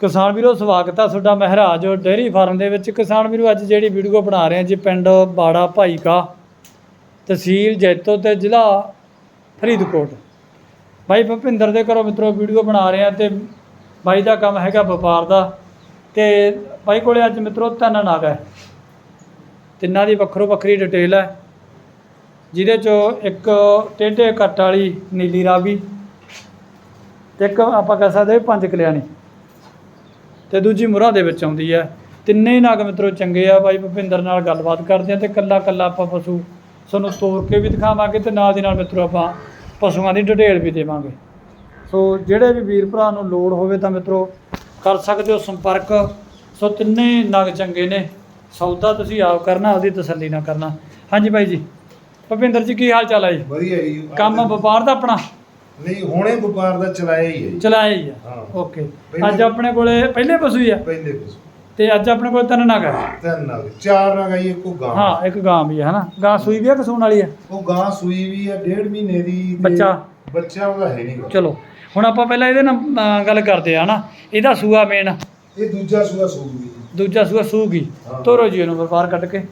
ਕਿਸਾਨ ਵੀਰੋ, ਸਵਾਗਤ ਆ ਤੁਹਾਡਾ ਮਹਿਰਾਜ ਡੇਅਰੀ ਫਾਰਮ ਦੇ ਵਿੱਚ। ਕਿਸਾਨ ਵੀਰੋ, ਅੱਜ ਜਿਹੜੀ ਵੀਡੀਓ ਬਣਾ ਰਹੇ ਹਾਂ ਜੀ ਪਿੰਡ ਬਾੜਾ ਭਾਈਕਾ ਤਹਿਸੀਲ ਜੈਤੋ ਤੇ ਜ਼ਿਲ੍ਹਾ ਫਰੀਦਕੋਟ। ਬਾਈ ਭੁਪਿੰਦਰ ਦੇ ਘਰੋਂ ਮਿੱਤਰੋ, ਵੀਡੀਓ ਬਣਾ ਰਹੇ ਹਾਂ ਤੇ ਬਾਈ ਦਾ ਕੰਮ ਹੈਗਾ ਵਪਾਰ ਦਾ ਤੇ ਬਾਈ ਕੋਲੇ ਅੱਜ ਮਿੱਤਰੋ ਤਿੰਨ ਨਾਗ ਹੈ। ਤਿੰਨਾਂ ਦੀ ਵੱਖਰੋ ਵੱਖਰੀ ਡਿਟੇਲ ਹੈ, ਜਿਹਦੇ ਚੋਂ ਇੱਕ ਟੇਢੇ ਕੱਟ ਵਾਲੀ ਨੀਲੀ ਰਾਵੀ ਤੇ ਇੱਕ ਆਪਾਂ ਕਹਿ ਸਕਦੇ ਪੰਜ ਕਲਿਆਣੀ ਤੇ ਦੂਜੀ ਮੁਰਾ ਦੇ ਵਿੱਚ ਆਉਂਦੀ ਹੈ ਤਿੰਨੇ ਨਗ ਮਿੱਤਰੋ ਚੰਗੇ ਆ ਬਾਈ ਭੁਪਿੰਦਰ ਨਾਲ ਗੱਲਬਾਤ ਕਰਦੇ ਆ ਤੇ ਕੱਲਾ ਕੱਲਾ ਆਪਾਂ ਪਸ਼ੂ ਤੁਹਾਨੂੰ ਤੋੜ ਕੇ ਵੀ ਦਿਖਾਵਾਂਗੇ ਤੇ ਨਾਲ ਦੀ ਨਾਲ ਮਿੱਤਰੋ ਆਪਾਂ ਪਸ਼ੂਆਂ ਦੀ ਡਿਟੇਲ ਵੀ ਦੇਵਾਂਗੇ। ਸੋ ਜਿਹੜੇ ਵੀ ਵੀਰ ਭਰਾ ਨੂੰ ਲੋੜ ਹੋਵੇ ਤਾਂ ਮਿੱਤਰੋ ਕਰ ਸਕਦੇ ਹੋ ਸੰਪਰਕ। ਸੋ ਤਿੰਨੇ ਨਗ ਚੰਗੇ ਨੇ। ਸੌਦਾ ਤੁਸੀਂ ਆਪ ਕਰਨਾ ਉਹਦੀ ਤਸੱਲੀ ਨਾ ਕਰਨਾ। ਹਾਂਜੀ ਬਾਈ ਜੀ ਭੁਪਿੰਦਰ ਜੀ ਕੀ ਹਾਲ ਚਾਲ ਹੈ ਜੀ? ਵਧੀਆ ਜੀ। ਕੰਮ ਵਪਾਰ ਦਾ ਆਪਣਾ? ਨਹੀਂ ਹੁਣੇ ਵਪਾਰ ਦਾ ਚਲਾਇਆ ਹੀ ਹੈ ਚਲਾਇਆ ਹੀ ਆ ਹਾਂ। ਓਕੇ। ਪਹਿਲੇ- ਅੱਜ ਆਪਣੇ ਕੋਲੇ ਪਹਿਲੇ ਪਸ਼ੂ ਹੀ ਆ? ਪਹਿਲੇ ਕੁਛ ਤੇ ਅੱਜ ਆਪਣੇ ਕੋਲ ਤਿੰਨ ਨਗ ਹੈ ਤਿੰਨ ਨਾਲ ਚਾਰ ਨਾਲ ਗਈ ਇੱਕੋ ਗਾਂ। ਹਾਂ ਇੱਕ ਗਾਂ ਵੀ ਹੈ ਹਨਾ? ਗਾਂ ਸੂਈ ਵੀ ਆ ਕਸੂਣ ਵਾਲੀ ਆ? ਉਹ ਗਾਂ ਸੂਈ ਵੀ ਆ ਡੇਢ ਮਹੀਨੇ ਦੀ ਤੇ ਬੱਚਾ? ਬੱਚਾ ਉਹਦਾ ਹੈ ਨਹੀਂ। ਚਲੋ। ਹੁਣ ਆਪਾਂ ਪਹਿਲਾਂ ਇਹਦੇ ਨਾਲ ਗੱਲ ਕਰਦੇ ਆ ਹਨਾ? ਇਹਦਾ ਸੂਆ ਮੇਨ ਇਹ ਦੂਜਾ ਸੂਆ ਸੂਈ ਦੂਜਾ ਸੂਆ ਸੂਗੀ। ਹਾਂ। ਤੋਰੋ ਜੀ ਇਹਨੂੰ ਵਪਾਰ ਕੱਢ ਕੇ।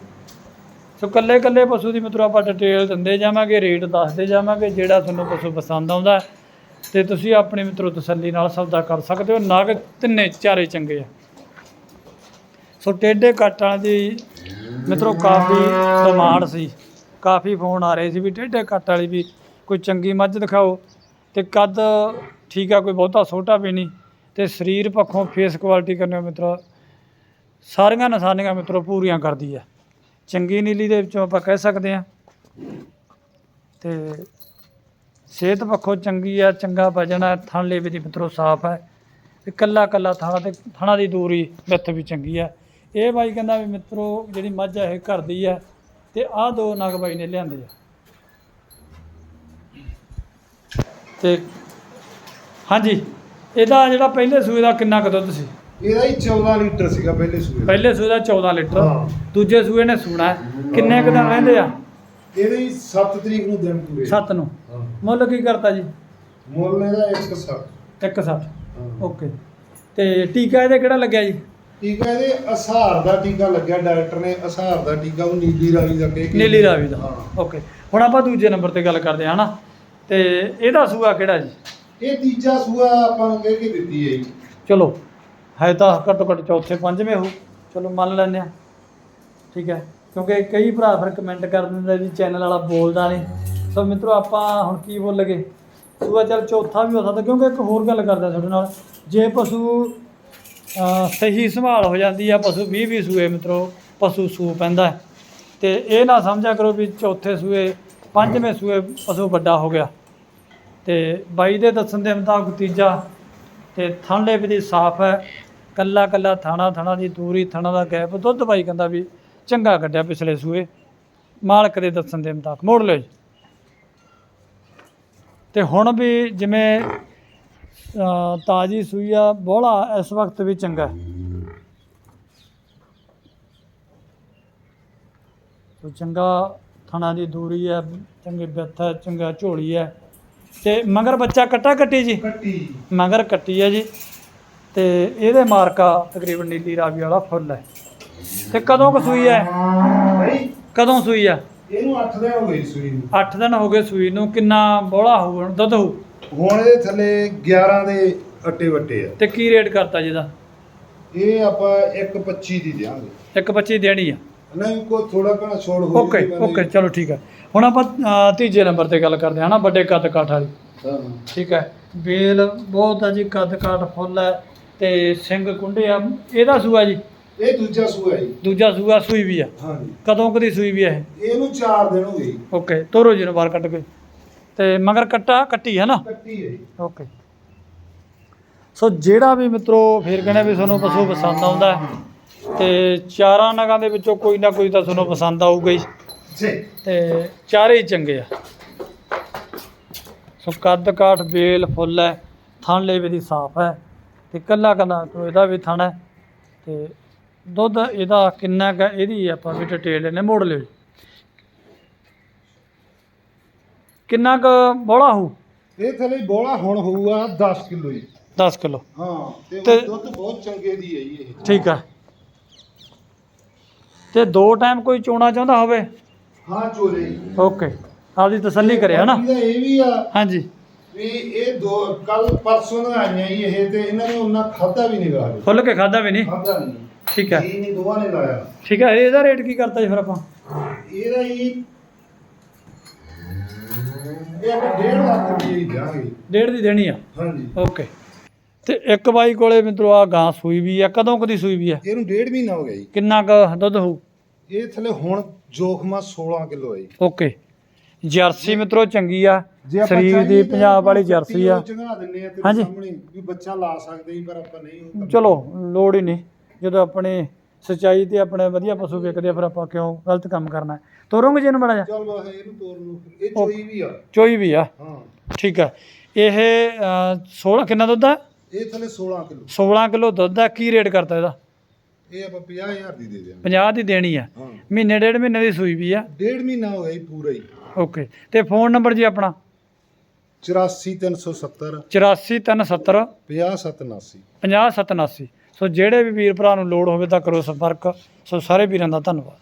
ਸੋ ਕੱਲੇ ਕੱਲੇ ਪਸ਼ੂ ਦੀ ਮਿੱਤਰੋ ਆਪਾਂ ਡਿਟੇਲ ਦਿੰਦੇ ਜਾਵਾਂਗੇ ਰੇਟ ਦੱਸਦੇ ਜਾਵਾਂਗੇ ਜਿਹੜਾ ਤੁਹਾਨੂੰ ਪਸ਼ੂ ਪਸੰਦ ਆਉਂਦਾ ਹੈ, ਤੇ ਤੁਸੀਂ ਆਪਣੇ ਮਿੱਤਰੋ ਤਸੱਲੀ ਨਾਲ ਸੌਦਾ ਕਰ ਸਕਦੇ ਹੋ ਨਗ ਤਿੰਨੇ ਚਾਰੇ ਚੰਗੇ ਆ। ਸੋ ਟੇਢੇ ਕੱਟਾਂ ਦੀ ਮਿੱਤਰੋ ਕਾਫੀ ਡਿਮਾਂਡ ਸੀ ਕਾਫੀ ਫੋਨ ਆ ਰਹੇ ਸੀ ਵੀ ਟੇਢੇ ਕੱਟ ਵਾਲੀ ਵੀ ਕੋਈ ਚੰਗੀ ਮੱਝ ਦਿਖਾਓ। ਤੇ ਕੱਦ ਠੀਕ ਆ ਕੋਈ ਬਹੁਤਾ ਛੋਟਾ ਵੀ ਨਹੀਂ। ਤੇ ਸਰੀਰ ਪੱਖੋਂ ਫੇਸ ਕੁਆਲਿਟੀ ਕਰਨੇ ਮਿੱਤਰੋ ਸਾਰੀਆਂ ਨਿਸ਼ਾਨੀਆਂ ਮਿੱਤਰੋ ਪੂਰੀਆਂ ਕਰਦੀ ਹੈ ਚੰਗੀ ਨੀਲੀ ਦੇ ਵਿੱਚੋਂ ਆਪਾਂ ਕਹਿ ਸਕਦੇ ਹਾਂ। ਤੇ ਸਿਹਤ ਪੱਖੋਂ ਚੰਗੀ ਆ ਚੰਗਾ ਵਜਨ ਹੈ ਥਣ ਲੇਵੇ ਦੀ ਮਿੱਤਰੋ ਸਾਫ਼ ਹੈ। ਤੇ ਕੱਲਾ ਕੱਲਾ ਥਾਣਾ ਤੇ ਥਣਾ ਦੀ ਦੂਰੀ ਵਿੱਥ ਵੀ ਚੰਗੀ ਆ। ਇਹ ਬਾਈ ਕਹਿੰਦਾ ਵੀ ਮਿੱਤਰੋ ਜਿਹੜੀ ਮੱਝ ਹੈ ਇਹ ਘਰ ਦੀ ਹੈ ਤੇ ਆਹ ਦੋ ਨਗ ਬਾਈ ਨੇ ਲਿਆਂਦੇ ਆ। ਤੇ ਹਾਂਜੀ ਇਹਦਾ ਜਿਹੜਾ ਪਹਿਲੇ ਸੂਏ ਦਾ ਕਿੰਨਾ ਕੁ ਦੁੱਧ ਸੀ? ਇਹਦਾ ਹੀ 14 ਲੀਟਰ ਸੀਗਾ ਪਹਿਲੇ ਸੂਏ ਦਾ। ਪਹਿਲੇ ਸੂਏ ਦਾ 14 ਲੀਟਰ। ਹਾਂ। ਦੂਜੇ ਸੂਏ ਨੇ ਸੂਣਾ। ਹੈ। ਕਿੰਨੇ ਕੁ ਦਿਨ ਰਹਿੰਦੇ ਆ? ਇਹਦੇ ਹੀ 7 ਤਰੀਕ ਨੂੰ ਦਿਨ ਪੂਰੇ। 7 ਨੂੰ। ਹਾਂ ਮੁੱਲ ਕੀ ਕਰਤਾ ਜੀ? ਮੁੱਲ ਇਹਦਾ 160 160 ਹਾਂ। ਓਕੇ। ਤੇ ਟੀਕਾ ਇਹਦੇ ਕਿਹੜਾ ਲੱਗਿਆ ਜੀ? ਟੀਕਾ ਇਹਦੇ ਅਸਾਰ ਦਾ ਟੀਕਾ ਲੱਗਿਆ ਡਾਕਟਰ ਨੇ ਅਸਾਰ ਦਾ ਟੀਕਾ ਉਹ ਨੀਲੀ ਰਾਵੀ ਦਾ ਕੇ। ਨੀਲੀ ਰਾਵੀ ਦਾ। ਹਾਂ। ਓਕੇ। ਹੁਣ ਆਪਾਂ ਦੂਜੇ ਨੰਬਰ ਤੇ ਗੱਲ ਕਰਦੇ ਹਾਂ ਹਨਾ? ਤੇ ਇਹਦਾ ਸੂਆ ਕਿਹੜਾ ਜੀ? ਇਹ ਤੀਜਾ ਸੂਆ ਆਪਾਂ ਨੂੰ ਕਹਿ ਕੇ ਦਿੱਤੀ ਹੈ ਜੀ। ਚਲੋ ਹੈ ਤਾਂ ਘੱਟੋ ਘੱਟ ਚੌਥੇ ਪੰਜਵੇਂ ਹੋ। ਚਲੋ ਮੰਨ ਲੈਂਦੇ ਆ ਠੀਕ ਹੈ? ਕਿਉਂਕਿ ਕਈ ਭਰਾ ਫਿਰ ਕਮੈਂਟ ਕਰ ਦਿੰਦੇ ਵੀ ਚੈਨਲ ਵਾਲਾ ਬੋਲਦਾ ਨਹੀਂ ਸੋ ਮਿੱਤਰੋ, ਆਪਾਂ ਹੁਣ ਕੀ ਬੋਲ ਲਗੇ ਸੂਆ ਚੱਲ ਚੌਥਾ ਵੀ ਹੋ ਸਕਦਾ, ਕਿਉਂਕਿ ਇੱਕ ਹੋਰ ਗੱਲ ਕਰਦਾ ਤੁਹਾਡੇ ਨਾਲ। ਜੇ ਪਸ਼ੂ ਸਹੀ ਸੰਭਾਲ ਹੋ ਜਾਂਦੀ ਆ, ਪਸ਼ੂ 20 20 ਸੂਏ ਮਿੱਤਰੋ, ਪਸ਼ੂ ਸੂ ਪੈਂਦਾ। ਹੈ। ਤੇ ਇਹ ਨਾ ਸਮਝਿਆ ਕਰੋ ਵੀ ਚੌਥੇ ਸੂਏ, ਪੰਜਵੇਂ ਸੂਏ ਪਸ਼ੂ ਵੱਡਾ ਹੋ ਗਿਆ। ਤੇ ਬਾਈ ਦੇ ਦੱਸਣ ਦੇ ਮੁਤਾਬਕ ਤੀਜਾ, ਤੇ ਥਣਲੇ ਵੀ ਦੀ ਸਾਫ਼ ਹੈ। ਕੱਲਾ ਕੱਲਾ ਥਾਣਾ ਥਾਣਾ ਦੀ ਦੂਰੀ, ਥਾਣਾ ਦਾ ਗੈਪ ਦੁੱਧ ਬਾਈ ਕਹਿੰਦਾ ਵੀ ਚੰਗਾ ਕੱਢਿਆ ਪਿਛਲੇ ਸੂਏ। ਮਾਲਕ ਦੇ ਦੱਸਣ ਦੇ ਮੁਤਾਬਕ। ਮੋੜ ਲਿਓ ਜੀ। ਤੇ ਹੁਣ ਵੀ ਜਿਵੇਂ ਤਾਜੀ ਸੂਈ ਆ ਬੋਲਾ ਇਸ ਵਕਤ ਵੀ ਚੰਗਾ। ਸੋ ਚੰਗਾ ਥਣਾ ਦੀ ਦੂਰੀ ਹੈ ਚੰਗੀ ਬਿੱਥ ਚੰਗਾ ਝੋਲੀ ਹੈ ਤੇ ਮਗਰ ਬੱਚਾ ਕੱਟਾ ਕੱਟੀ ਜੀ? ਕੱਟੀ ਮਗਰ ਕੱਟੀ ਹੈ ਜੀ। ਤੇ ਇਹਦੇ ਮਾਰਕਾ ਤਕਰੀਬਨ ਨੀਲੀ ਰਾਵੀ ਵਾਲਾ ਫੁੱਲ ਹੈ ਤੇ ਕਦੋਂ ਕੁ ਸੂਈ ਭਾਈ ਕਦੋਂ ਸੂਈ ਆ ਇਹਨੂੰ 8 ਦਿਨ ਹੋ ਗਏ ਜੀ ਸੂਈ ਨੂੰ। 8 ਦਿਨ ਹੋ ਗਏ ਸੂਈ ਨੂੰ। ਕਿੰਨਾ ਬੋਲਾ ਹੋਊ ਹੁਣ ਦੁੱਧ ਹੋਊ? ਹੁਣ ਇਹਦੇ ਥੱਲੇ 11 ਦੇ ਅੱਟੇ ਵੱਟੇ ਆ। ਤੇ ਕੀ ਰੇਟ ਕਰਤਾ ਜਿਹਦਾ ਇਹ ਆਪਾਂ 1.25 ਦੀ ਇੱਕ ਬੱਚੀ ਦੇਣੀ ਆ। ਨਹੀਂ ਕੋਈ ਥੋੜਾ ਘਣਾ ਛੋੜ ਹੋ ਓਕੇ ਓਕੇ ਚਲੋ ਠੀਕ ਹੈ ਹੁਣ ਆਪਾਂ ਤੀਜੇ ਨੰਬਰ ਤੇ ਗੱਲ ਕਰਦੇ ਹਾਂ ਨਾ ਵੱਡੇ ਕੱਦ ਕਾਠ ਵਾਲੀ। ਠੀਕ ਹੈ ਬੇਲ ਬਹੁਤ ਆ ਜੀ ਕੱਦ ਕਾਠ ਫੁੱਲ ਹੈ ਤੇ ਸਿੰਘ ਕੁੰਡੇ ਆ। ਇਹਦਾ ਸੂਆ ਜੀ? ਇਹ ਦੂਜਾ ਸੂਆ ਹੈ ਜੀ। ਦੂਜਾ ਸੂਆ ਸੂਈ ਵੀ ਆ। ਹਾਂ ਜੀ ਕਦੋਂ ਕਦੀ ਸੂਈ ਵੀ ਆ ਇਹ? ਇਹਨੂੰ 4 ਦਿਨ ਹੋ ਗਏ ਜੀ। ਓਕੇ ਤੋਰੋ ਜੀ ਨੂੰ ਬਾਹਰ ਕੱਢ ਕੇ। ਤੇ ਮਗਰ ਕੱਟਾ ਕੱਟੀ ਹੈ ਨਾ? ਕੱਟੀ ਹੈ ਜੀ। ਓਕੇ। ਸੋ ਜਿਹੜਾ ਵੀ ਮਿੱਤਰੋ ਫੇਰ ਕਹਿੰਦੇ ਵੀ ਤੁਹਾਨੂੰ ਪਸ਼ੂ ਪਸੰਦ ਆਉਂਦਾ ਹੈ, ਤੇ ਚਾਰਾਂ ਨਗਾਂ ਦੇ ਵਿੱਚੋਂ ਕੋਈ ਨਾ ਕੋਈ ਤਾਂ ਤੁਹਾਨੂੰ ਪਸੰਦ ਆਊਗਾ ਹੀ। ਜੀ। ਤੇ ਚਾਰੇ ਹੀ ਚੰਗੇ ਆ। ਸੋ ਕੱਦ ਕਾਠ ਬੇਲ ਫੁੱਲ ਹੈ ਥਣ ਲੇਵੇ ਦੀ ਸਾਫ਼ ਹੈ ਤੇ ਕੱਲਾ ਕੱਲਾ ਤੋਂ ਇਹਦਾ ਵੀ ਥਣ ਹੈ ਤੇ ਦੁੱਧ ਇਹਦਾ ਕਿੰਨਾ ਕੁ ਹੈ, ਇਹਦੀ ਆਪਾਂ ਵੀ ਡਿਟੇਲ ਲੈਣੇ ਮੋੜ ਲਿਓ ਜੀ। ਕਿੰਨਾ ਕੁ ਬੋਲਾ ਹੋਊ? ਇਹ ਥੱਲੇ ਬੋਲਾ ਹੁਣ ਹੋਊਗਾ 10 ਕਿਲੋ ਜੀ। 10 ਕਿਲੋ। ਹਾਂ ਤੇ ਤੇ- ਉਹ ਦੁੱਧ ਬਹੁਤ ਚੰਗੇ ਦੀ ਹੈ ਜੀ ਇਹ। ਠੀਕ ਹੈ ਤੇ ਦੋ ਟਾਈਮ ਕੋਈ ਚੋਣਾ ਚਾਹੁੰਦਾ ਹੋਵੇ? ਹਾਂ ਚੋਲੇ ਓਕੇ। ਆਪਦੀ ਤਸੱਲੀ ਕਰਿਆ ਨਾ ਬਾਕੀ ਦਾ ਇਹ ਵੀ ਆ ਹਾਂਜੀ। ਵੀ ਇਹ ਦੋ ਕੱਲ ਪਰਸੋਂ ਨੂੰ ਆਈਆਂ ਜੀ ਇਹ ਤੇ ਇਹਨਾਂ ਨੇ ਉਹਨਾਂ ਖਾਦਾ ਵੀ ਨਹੀਂ ਗਾ। ਖੁੱਲ ਕੇ ਖਾਦਾ ਵੀ ਨਹੀਂ? ਖਾਦਾ ਨਹੀਂ। ਠੀਕ ਹੈ। ਜੀ ਨਹੀਂ ਦੋਵਾਂ ਨੇ ਲਾਇਆ। ਠੀਕ ਹੈ ਇਹਦਾ ਰੇਟ ਕੀ ਕਰਤਾ ਜੀ ਫਿਰ ਆਪਾਂ? ਇਹਦਾ ਜੀ ਇਹ ਆਪਾਂ 1.5 ਲੱਖ ਰੁਪਏ ਹੀ ਦਿਆਂਗੇ। ਡੇਢ ਦੀ ਦੇਣੀ ਆ? ਹਾਂਜੀ। ਓਕੇ। ਤੇ ਇੱਕ ਬਾਈ ਕੋਲੇ ਮਿੱਤਰੋ ਆ ਗਾਂ ਸੂਈ ਵੀ ਆ ਕਦੋਂ ਕਦੀ ਸੂਈ ਵੀ ਆ? ਇਹਨੂੰ ਡੇਢ ਮਹੀਨਾ ਹੋ ਗਿਆ ਜੀ। ਕਿੰਨਾ ਕੁ ਦੁੱਧ ਹੋਊ? ਇਹ ਥਲੇ ਹੁਣ ਜੋਖਮਾ 16 ਕਿਲੋ ਹੈ ਜੀ। ਓਕੇ। ਜਰਸੀ ਮਿੱਤਰੋ ਚੰਗੀ ਆ। ਜੇ ਸਰੀਰ ਦੀ ਪੰਜਾਬ ਵਾਲੀ ਜਰਸੀ ਆ। ਚੰਗਾ ਦਿੰਨੇ ਆ ਤੇਰੇ ਹਾਂਜੀ। ਸਾਹਮਣੇ ਵੀ ਬੱਚਾ ਲਾ ਸਕਦੇ ਹੀ ਪਰ ਆਪਾਂ ਨਹੀਂ ਉਹ। ਚਲੋ ਲੋੜ ਹੀ ਨਹੀਂ। ਜਦੋਂ ਆਪਣੇ ਸਚਾਈ ਤੇ ਆਪਣੇ ਵਧੀਆ ਪਸ਼ੂ ਵਿਕਦੇ ਆ ਫਿਰ ਆਪਾਂ ਕਿਉਂ ਗਲਤ ਕੰਮ ਕਰਨਾ ਤੋਰੋਂਗੇ ਜੀ ਇਹਨੂੰ ਬੜਾ ਜਾ ਚੱਲ ਬਸ ਇਹਨੂੰ ਤੋਰ ਨੂੰ ਇਹ ਚੋਈ ਵੀ ਆ। ਚੋਈ ਵੀ ਆ? ਹਾਂ। ਠੀਕ ਆ। ਇਹ ਅ, 16 ਕਿੰਨਾ ਦੁੱਧ ਆ? ਇਹ ਥਲੇ 16 ਕਿਲੋ। 16 ਕਿਲੋ ਦੁੱਧ ਆ। ਕੀ ਰੇਟ ਕਰਤਾ ਇਹਦਾ? ਇਹ ਆਪਾਂ 50000 ਦੀ ਦੇ ਦਿਆਂਗੇ। 50 ਦੀ ਦੇਣੀ ਆ। ਹਾਂ। ਮਹੀਨੇ ਡੇਢ ਮਹੀਨੇ ਦੀ ਸੂਈ ਵੀ ਆ। ਡੇਢ ਮਹੀਨਾ ਹੋ ਗਿਆ ਜੀ ਪੂਰਾ ਹੀ। ਓਕੇ। ਤੇ ਫੋਨ ਨੰਬਰ ਜੀ ਆਪਣਾ? 84370 84370 50779 50 ਸੋ ਜਿਹੜੇ ਵੀ ਵੀਰ ਭਰਾ ਨੂੰ ਲੋੜ ਹੋਵੇ ਤਾਂ ਕਰੋ ਸੰਪਰਕ। ਸੋ ਸਾਰੇ ਵੀਰਾਂ ਦਾ ਧੰਨਵਾਦ।